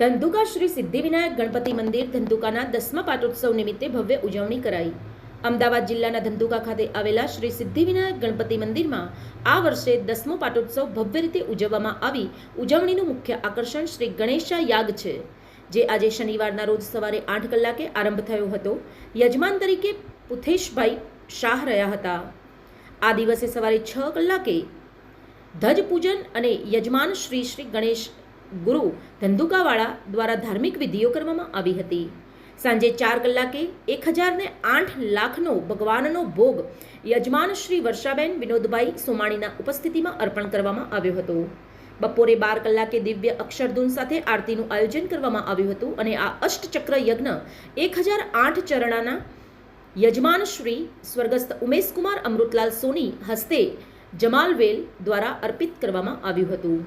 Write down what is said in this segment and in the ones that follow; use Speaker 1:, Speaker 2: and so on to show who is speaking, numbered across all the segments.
Speaker 1: ધંધુકા શ્રી સિદ્ધિવિનાયક ગણપતિ મંદિર ધંધુકાના દસમા પાટોત્સવ નિમિત્તે ભવ્ય ઉજવણી કરાઈ. અમદાવાદ જિલ્લાના ધંધુકા ખાતે આવેલા શ્રી સિદ્ધિવિનાયક ગણપતિ મંદિરમાં આ વર્ષે દસમો પાટોત્સવ ભવ્ય રીતે ઉજવવામાં આવી. ઉજવણીનું મુખ્ય આકર્ષણ શ્રી ગણેશા યાગ છે, જે આજે શનિવારના રોજ સવારે આઠ કલાકે આરંભ થયો હતો. યજમાન તરીકે પુથેશભાઈ શાહ રહ્યા હતા. આ દિવસે સવારે છ કલાકે ધજ પૂજન અને યજમાન શ્રી શ્રી ગણેશ ગુરુ ધંધુકાવાળા દ્વારા ધાર્મિક વિધિઓ કરવામાં આવી હતી. સાંજે ચાર કલાકે એક હજારને આઠ લાખનો ભગવાનનો ભોગ યજમાન શ્રી વર્ષાબેન વિનોદભાઈ સોમાણીના ઉપસ્થિતિમાં અર્પણ કરવામાં આવ્યો હતો. બપોરે બાર કલાકે દિવ્ય અક્ષરધૂન સાથે આરતીનું આયોજન કરવામાં આવ્યું હતું અને આ અષ્ટચક્ર યજ્ઞ એક હજાર આઠ ચરણાના યજમાન શ્રી સ્વર્ગસ્થ ઉમેશકુમાર અમૃતલાલ સોની હસ્તે જમાલવેલ દ્વારા અર્પિત કરવામાં આવ્યું હતું.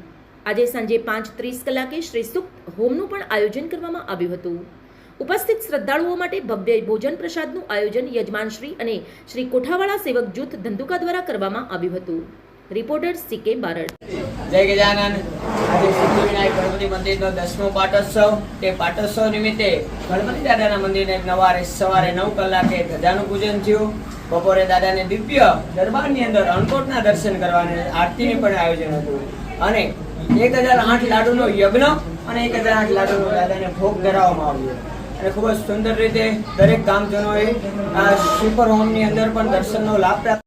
Speaker 1: આજે સાંજે પાંચ ત્રીસ કલાકે શ્રી સુક્ત હોમનું પણ આયોજન કરવામાં આવ્યું હતું. ઉપસ્થિત શ્રદ્ધાળુઓ માટે ભવ્ય ભોજન પ્રસાદનું આયોજન યજમાનશ્રી અને શ્રી કોઠાવાળા સેવક જૂથ ધંધુકા દ્વારા કરવામાં આવ્યું હતું. Reporter C K Barad.
Speaker 2: જય ગજાનન. આજે સિદ્ધિવિનાયક ગણપતિ મંદિરનો દસમો પાટોત્સવ. તે પાટોત્સવ નિમિત્તે ગણપતિ દાદાના મંદિરને નવારે સવારે નવ કલાકે ધજાનું પૂજન થયું. બપોરે દાદાને દિવ્ય દરબારની અંદર અણકોટના દર્શન કરવાને આરતીનું પણ આયોજન હતું. અને એક હજાર આઠ લાડુનો યજ્ઞ અને એક હજાર આઠ લાડુનો દાદાને ભોગ ધરાવવામાં આવ્યો. અને ખૂબ જ સુંદર રીતે દરેક કામજનોએ આ સુપર હોમની અંદર પણ દર્શનનો લાભ પ્રાપ્ત